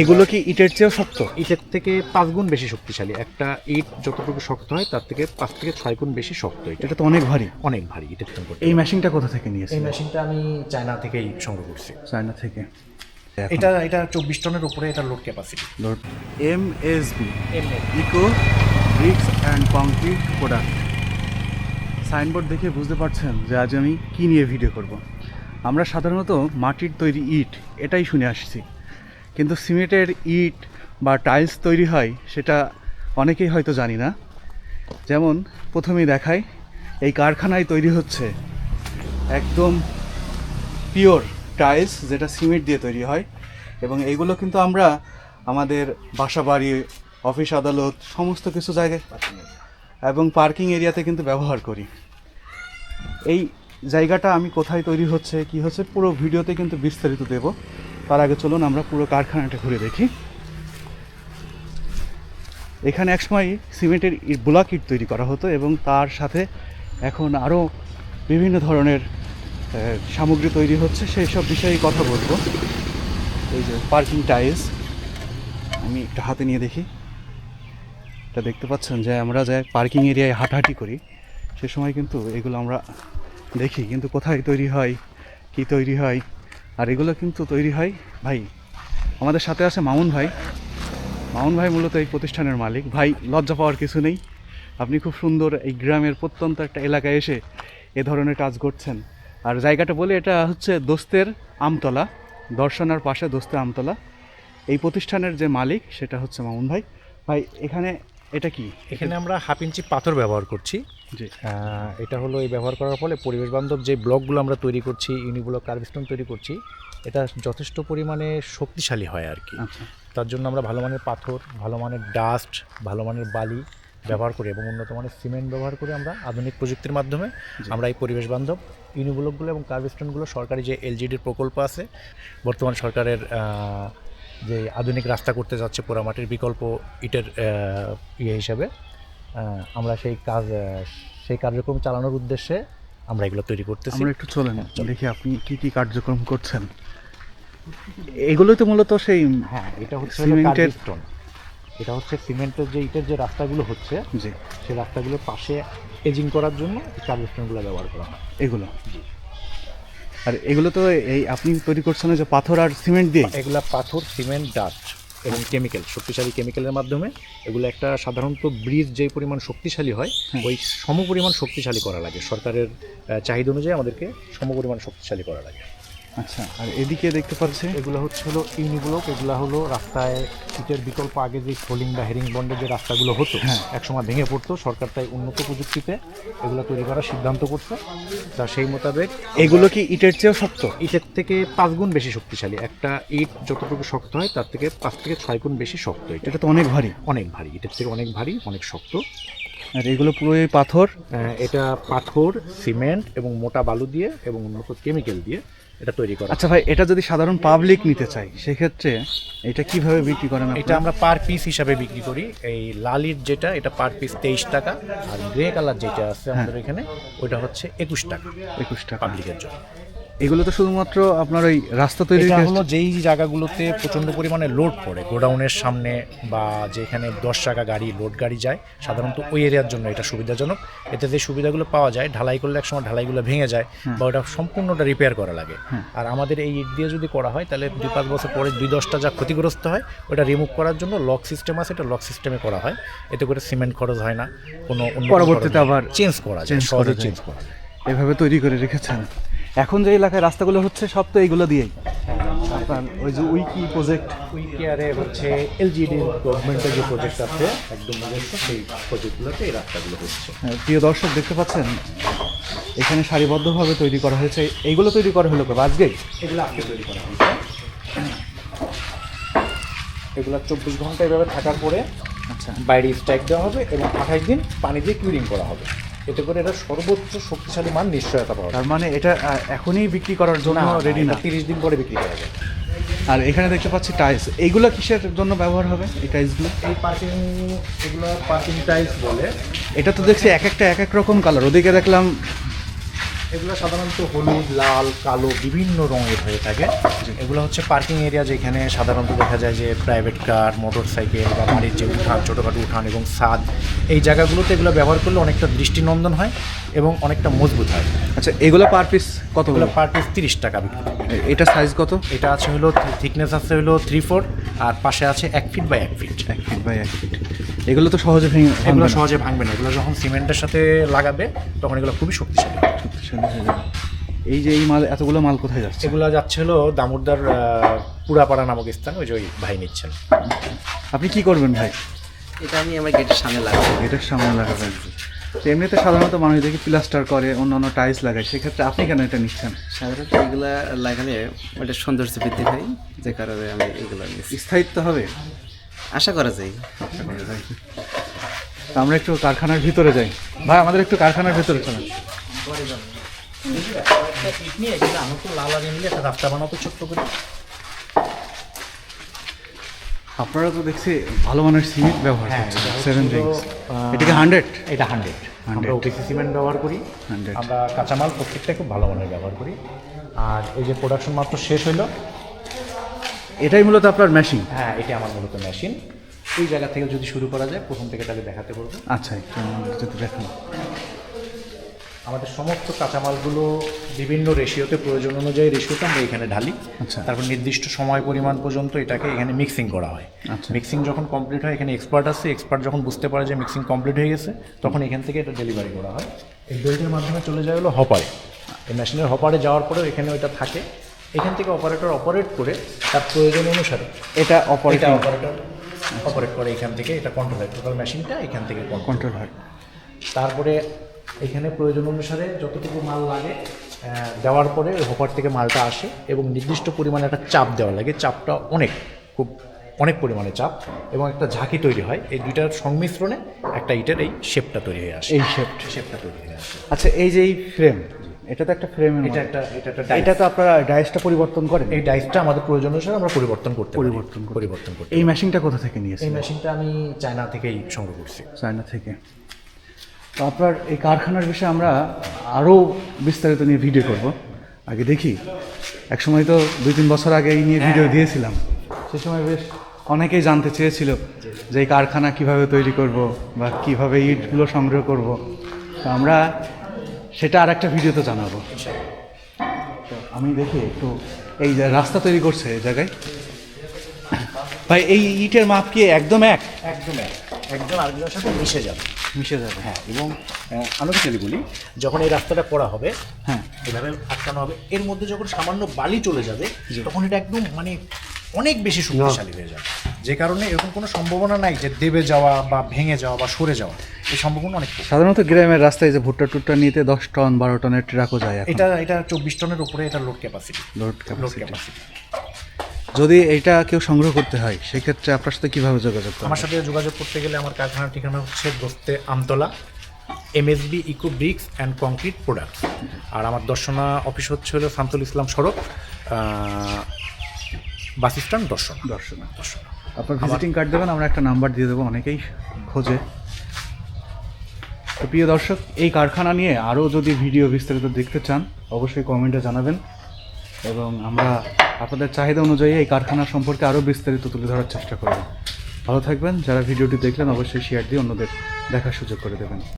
এগুলো কি ইটের চেয়েও শক্ত? ইটের থেকে পাঁচ গুণ বেশি শক্তিশালী। একটা ইট যতটুকু শক্ত হয় তার থেকে পাঁচ থেকে ছয় গুণ বেশি শক্ত এটা এটা তো অনেক ভারী। অনেক ভারী ইটের থেকে এই মেশিনটা কোথা থেকে নিয়েছে এই মেশিনটা আমি চায়না থেকেই সংগ্রহ করছি। চায়না থেকে। এটা এটা চব্বিশ টনের উপরে এটা load capacity M S B eco bricks and concrete product signboard দেখে বুঝতে পারছেন যে আজ আমি কী নিয়ে ভিডিও করব। আমরা সাধারণত মাটির তৈরি ইট এটাই শুনে আসছি। কিন্তু সিমেন্টের ইট বা টাইলস তৈরি হয়, সেটা অনেকেই হয়তো জানি না। যেমন প্রথমেই দেখায় এই কারখানায় তৈরি হচ্ছে একদম পিওর টাইলস, যেটা সিমেন্ট দিয়ে তৈরি হয়। এবং এইগুলো কিন্তু আমরা আমাদের বাসা বাড়ি অফিস আদালত, সমস্ত কিছু জায়গায় এবং পার্কিং এরিয়াতে কিন্তু ব্যবহার করি। এই জায়গাটা আমি কোথায় তৈরি হচ্ছে, কি হচ্ছে, পুরো ভিডিওতে কিন্তু বিস্তারিত দেব। তার আগে চলুন আমরা পুরো কারখানাটা ঘুরে দেখি। এখানে একসময় সিমেন্টের ব্লক ইট তৈরি করা হতো এবং তার সাথে এখন আরও বিভিন্ন ধরনের সামগ্রী তৈরি হচ্ছে। সেই সব বিষয়ে কথা বলব। এই যে পার্কিং টাইলস, আমি একটা হাতে নিয়ে দেখি। এটা দেখতে পাচ্ছেন যে আমরা যে পার্কিং এরিয়ায় হাঁটাহাঁটি করি, সে সময় কিন্তু এগুলো আমরা দেখি। কিন্তু কোথায় তৈরি হয়, কি তৈরি হয়, আর এগুলো কিন্তু তৈরি হয় ভাই, আমাদের সাথে আছে মামুন ভাই। মামুন ভাই মূলত এই প্রতিষ্ঠানের মালিক। ভাই, লজ্জা পাওয়ার কিছু নেই। আপনি খুব সুন্দর এই গ্রামের প্রত্যন্ত একটা এলাকায় এসে এ ধরনের কাজ করছেন। আর জায়গাটা বলে এটা হচ্ছে দোস্তের আমতলা, দর্শনার পাশে দোস্তের আমতলা। এই প্রতিষ্ঠানের যে মালিক, সেটা হচ্ছে মামুন ভাই। ভাই, এখানে এটা কি? এখানে আমরা হাফ ইঞ্চি পাথর ব্যবহার করছি। এটা হলো এই ব্যবহার করার ফলে পরিবেশ বান্ধব যে ব্লকগুলো আমরা তৈরি করছি ইউনিব্লক কার্ভিস্টোন তৈরি করছি এটা যথেষ্ট পরিমাণে শক্তিশালী হয় আর কি। আচ্ছা। তার জন্য আমরা ভালো মানের পাথর ভালো মানের ডাস্ট ভালো মানের বালি ব্যবহার করি এবং উন্নত মানের সিমেন্ট ব্যবহার করে আমরা আধুনিক প্রযুক্তির মাধ্যমে। আমরা এই পরিবেশ বান্ধব ইউনিব্লকগুলো এবং কার্ভিস্টোনগুলো সরকারি যে এলজিডির প্রকল্প আছে বর্তমান সরকারের যে আধুনিক রাস্তা করতে যাচ্ছে পোড়ামাটির বিকল্প ইটের ইয়ে হিসাবে আমরা সেই কাজ সেই কার্যক্রম চালানোর উদ্দেশ্যে আমরা এগুলো তৈরি করতেছি। আমরা একটু চলেন দেখি আপনি কি কি কার্যক্রম করছেন। এগুলোই তো মূলত সেই হ্যাঁ এটা হচ্ছে সিমেন্টের- স্টোন এটা হচ্ছে সিমেন্টের যে ইটের যে রাস্তাগুলো হচ্ছে জি। সেই রাস্তাগুলোর পাশে এজিং করার জন্য কার্ভিস্টোনগুলো ব্যবহার করা হয়। এগুলো? আর এগুলো তো এই আপনি তৈরি করছেন যে পাথর আর সিমেন্ট দিয়ে এগুলা পাথর সিমেন্ট ডাস্ট। এবং কেমিক্যাল শক্তিশালী কেমিক্যালের মাধ্যমে এগুলো একটা সাধারণত ব্রিজ যে পরিমাণ শক্তিশালী হয় ওই সম পরিমাণ শক্তিশালী করা লাগে। সরকারের চাহিদা অনুযায়ী আমাদেরকে সম পরিমাণ শক্তিশালী করা লাগে। আচ্ছা আর এদিকে দেখতে পাচ্ছি? এগুলো হচ্ছে হলো ইউনিব্লক এগুলো হলো রাস্তায় ইটের বিকল্প আগে যে ফোলিং বা হেরিং বন্ডের যে রাস্তাগুলো হতো একসময় ভেঙে পড়তো সরকার তাই উন্নত প্রযুক্তিতে এগুলো তৈরি করার সিদ্ধান্ত করছে। তা সেই মোতাবেক এগুলো কি ইটের চেয়েও শক্ত? ইটের থেকে পাঁচ গুণ বেশি শক্তিশালী। একটা ইট যতটুকু শক্ত হয় তার থেকে পাঁচ থেকে ছয় গুণ বেশি শক্ত এটা তো অনেক ভারী। অনেক ভারী এটার থেকে অনেক ভারী অনেক শক্ত। আর এগুলো পুরো এই পাথর এটা পাথর সিমেন্ট এবং মোটা বালু দিয়ে এবং উন্নত কেমিক্যাল দিয়ে এটা তৈরি করা। আচ্ছা ভাই এটা যদি সাধারণ পাবলিক নিতে চাই সেক্ষেত্রে এটা কীভাবে বিক্রি করেন এটা এটা আমরা পার পিস হিসাবে বিক্রি করি। এই লালির যেটা এটা পার পিস তেইশ টাকা আর গ্রে কালার যেটা আছে আমাদের এখানে ওইটা হচ্ছে একুশ টাকা একুশ টাকা। পাবলিকের জন্য। এগুলো তো শুধুমাত্র আপনার ওই রাস্তা তৈরি এটা হলো যেই জায়গাগুলোতে প্রচণ্ড পরিমাণে লোড পড়ে গোডাউনের সামনে বা যেখানে দশ টাকা গাড়ি লোড গাড়ি যায় সাধারণত ওই এরিয়ার জন্য এটা সুবিধাজনক। এতে যে সুবিধাগুলো পাওয়া যায় ঢালাই করলে একসময় ঢালাইগুলো ভেঙে যায় বা ওটা সম্পূর্ণটা রিপেয়ার করা লাগে। আর আমাদের এই ইট দিয়ে যদি করা হয় তাহলে দুই পাঁচ বছর পরে দুই দশটা যা ক্ষতিগ্রস্ত হয় ওটা রিমুভ করার জন্য লক সিস্টেম আছে এটা লক সিস্টেমে করা হয়। এতে করে সিমেন্ট খরচ হয় না কোনো পরবর্তীতে আবার চেঞ্জ করা যায় সহজে চেঞ্জ করা যায়। এভাবে তৈরি করে রেখেছেন। এখন যে এলাকায় রাস্তাগুলো হচ্ছে সব তো এইগুলো দিয়েই। আপনার ওই যে উইকি প্রজেক্ট উই কেয়ারে হচ্ছে এলজিডি গভর্নমেন্টের যে প্রজেক্ট আছে একদম সেই প্রজেক্টগুলোতে এই রাস্তাগুলো হচ্ছে। হ্যাঁ, প্রিয় দর্শক দেখতে পাচ্ছেন এখানে সারিবদ্ধভাবে তৈরি করা হয়েছে। এইগুলো তৈরি করা হলো কবে? আজকেই এগুলো আজকে তৈরি করা হয়েছে। এগুলো চব্বিশ ঘণ্টা এভাবে থাকার পরে আচ্ছা। বাইরে স্ট্রাইক দেওয়া হবে এবং আঠাশ দিন পানি দিয়ে কিউরিং করা হবে। এতে করে এটা সর্বোচ্চ শক্তিশালী মান নিশ্চয়তা পাওয়া তার মানে এটা এখনই বিক্রি করার জন্য রেডি না তিরিশ দিন পরে বিক্রি করা যায়। আর এখানে দেখতে পাচ্ছি টাইলস এইগুলো কিসের জন্য ব্যবহার হবে এই টাইলসগুলো এই পার্কিং এগুলো পার্কিং টাইলস বলে। এটা তো দেখছি এক একটা এক এক রকম কালার ওদিকে দেখলাম এগুলো সাধারণত হলুদ লাল কালো বিভিন্ন রঙের হয়ে থাকে। এগুলো হচ্ছে পার্কিং এরিয়া যেখানে সাধারণত দেখা যায় যে প্রাইভেট কার মোটর সাইকেল বা বাড়ির যে উঠান ছোটোখাটো উঠান এবং ছাদ এই জায়গাগুলোতে এগুলো ব্যবহার করলে অনেকটা দৃষ্টিনন্দন হয় এবং অনেকটা মজবুত হয়। আচ্ছা এগুলো পার পিস কতগুলো এগুলো পার পিস তিরিশ টাকা এটা সাইজ কত? এটা আছে হলো থিকনেস আছে হলো থ্রি ফোর আর পাশে আছে এক ফিট বাই এক ফিট এক ফিট বাই এক ফিট এগুলো তো সহজে ভেঙে এগুলো সহজে ভাঙবে না। এগুলো যখন সিমেন্টের সাথে লাগাবে তখন এগুলো খুবই শক্তিশালী। এই যে এই মাল এতগুলো মাল কোথায় যাচ্ছে? এগুলো যাচ্ছে হলো দামোদর পুরাপাড়া নামক স্থান ওই যে ওই ভাই নিচ্ছেন। আপনি কি করবেন ভাই? এটা আমি আমার গেটের সামনে লাগাবো। গেটের সামনে লাগাবেন। তো এমনিতে সাধারণত মানুষ দেখি প্লাস্টার করে অন্যান্য টাইলস লাগায়। সেক্ষেত্রে আপনি কেন এটা নিচ্ছেন? সাধারণত এগুলো লাগালে ওটা সৌন্দর্য বৃদ্ধি হয় যে কারণে আমি এগুলো স্থায়িত্ব হবে? আশা করা যায়। তো আমরা একটু কারখানার ভিতরে যাই। ভাই আমাদের একটু কারখানার ভিতরে চলেন। তো লাল একটা রাস্তা বানাবো ছোট্ট করে আপনারা তো দেখছি ভালো মানের সিমেন্ট ব্যবহার হ্যাঁ, করছেন এটা সেভেন রিংস এটাকে হান্ড্রেড এটা হান্ড্রেড আমরা ওটিসি সিমেন্ট ব্যবহার করি। আমরা কাঁচামাল প্রত্যেকটা খুব ভালো মানের ব্যবহার করি। আর এই যে প্রোডাকশন মাত্র শেষ হলো এটাই মূলত আপনার মেশিন হ্যাঁ এটা আমার মূলত মেশিন এই জায়গা থেকে যদি শুরু করা যায় প্রথম থেকে তাহলে দেখাতে পারব আচ্ছা একটু দেখান। আমাদের সমস্ত কাঁচামালগুলো বিভিন্ন রেশিওতে প্রয়োজন অনুযায়ী রেশিওতে আমরা এখানে ঢালি। আচ্ছা। তারপর নির্দিষ্ট সময় পরিমাণ পর্যন্ত এটাকে এখানে মিক্সিং করা হয়। আচ্ছা। মিক্সিং যখন কমপ্লিট হয় এখানে এক্সপার্ট আছে এক্সপার্ট যখন বুঝতে পারে যে মিক্সিং কমপ্লিট হয়ে গেছে তখন এখান থেকে এটা ডেলিভারি করা হয়। এই বেল্টের মাধ্যমে চলে যায় হলো হপারে এই মেশিনের হপারে যাওয়ার পরেও এখানে ওইটা থাকে। এখান থেকে অপারেটর অপারেট করে তার প্রয়োজন অনুসারে এটা এটা অপারেটিং অপারেটর অপারেট করে এখান থেকে এটা কন্ট্রোল হয়। টোটাল মেশিনটা এখান থেকে কন্ট্রোল হয়। তারপরে এখানে প্রয়োজন অনুসারে যতটুকু মাল লাগে দেওয়ার পরে হোপার থেকে মালটা আসে এবং নির্দিষ্ট পরিমাণে একটা চাপ দেওয়া লাগে। চাপটা অনেক খুব অনেক পরিমাণে চাপ এবং একটা ঝাঁকি তৈরি হয়। এই দুইটার সংমিশ্রণে একটা ইটের এই শেপটা তৈরি হয়ে আসে। এই শেপ শেপটা তৈরি হয়ে আসে। আচ্ছা এই যে এই ফ্রেম এটা তো একটা ফ্রেম এটা একটা এটা একটা। এটা তো আপনারা ডাইসটা পরিবর্তন করেন? এই ডাইসটা আমাদের প্রয়োজন অনুসারে আমরা পরিবর্তন করতে পরিবর্তন পরিবর্তন করতে এই মেশিনটা কোথা থেকে এই মেশিনটা আমি চায়না থেকেই সংগ্রহ করছি। চায়না থেকে। তো আপনার এই কারখানার বিষয়ে আমরা আরও বিস্তারিত নিয়ে ভিডিও করব। আগে দেখি এক সময় তো দুই তিন বছর আগে এই নিয়ে ভিডিও দিয়েছিলাম। সে সময় বেশ অনেকেই জানতে চেয়েছিল যে এই কারখানা কীভাবে তৈরি করব বা কীভাবে ইটগুলো সংগ্রহ করব। তো আমরা সেটা আর একটা ভিডিওতে জানাব। তো আমি দেখি একটু এই যে রাস্তা তৈরি করছে এই জায়গায়। ভাই এই ইটের মাপ কি একদম এক? একদম এক। একজন আরেকজনের সাথে মিশে যাবে। মিশে যাবে। হ্যাঁ এবং আনুষ্ঠানিক বলি যখন এই রাস্তাটা করা হবে হ্যাঁ। এভাবে আটকানো হবে এর মধ্যে যখন সামান্য বালি চলে যাবে তখন এটা একদম মানে অনেক বেশি শক্তিশালী হয়ে যাবে। যে কারণে এরকম কোনো সম্ভাবনা নাই যে দেবে যাওয়া বা ভেঙে যাওয়া বা সরে যাওয়া। এই সম্ভাবনা অনেক সাধারণত গ্রামের রাস্তায় যে ভুট্টা টুট্টা নিতে দশ টন বারো টনের ট্রাকও যায় এটা এটা চব্বিশ টনের উপরে এটা লোড ক্যাপাসিটি লোড ক্যাপাসিটি যদি এটা কেউ সংগ্রহ করতে হয় সেক্ষেত্রে আপনার সাথে কীভাবে যোগাযোগ আমার সাথে যোগাযোগ করতে গেলে আমার কারখানার ঠিকানা হচ্ছে দোস্তে Amtala M S MSB eco bricks and concrete products. আর আমার দর্শনা অফিস হচ্ছে হলো শামতুল ইসলাম সড়ক বাস স্ট্যান্ড দর্শন। দর্শন। দর্শন। আপনার ভিজিটিং কার্ড দেবেন আমরা একটা নাম্বার দিয়ে দেবো অনেকেই খোঁজে। তো প্রিয় দর্শক এই কারখানা নিয়ে আরও যদি ভিডিও বিস্তারিত দেখতে চান অবশ্যই কমেন্টে জানাবেন। এবং আমরা আপনাদের চাহিদা অনুযায়ী এই কারখানা সম্পর্কে আরও বিস্তারিত তুলে ধরার চেষ্টা করবেন ভালো থাকবেন, যারা ভিডিওটি দেখলেন অবশ্যই শেয়ার দিয়ে অন্যদের দেখার সুযোগ করে দেবেন।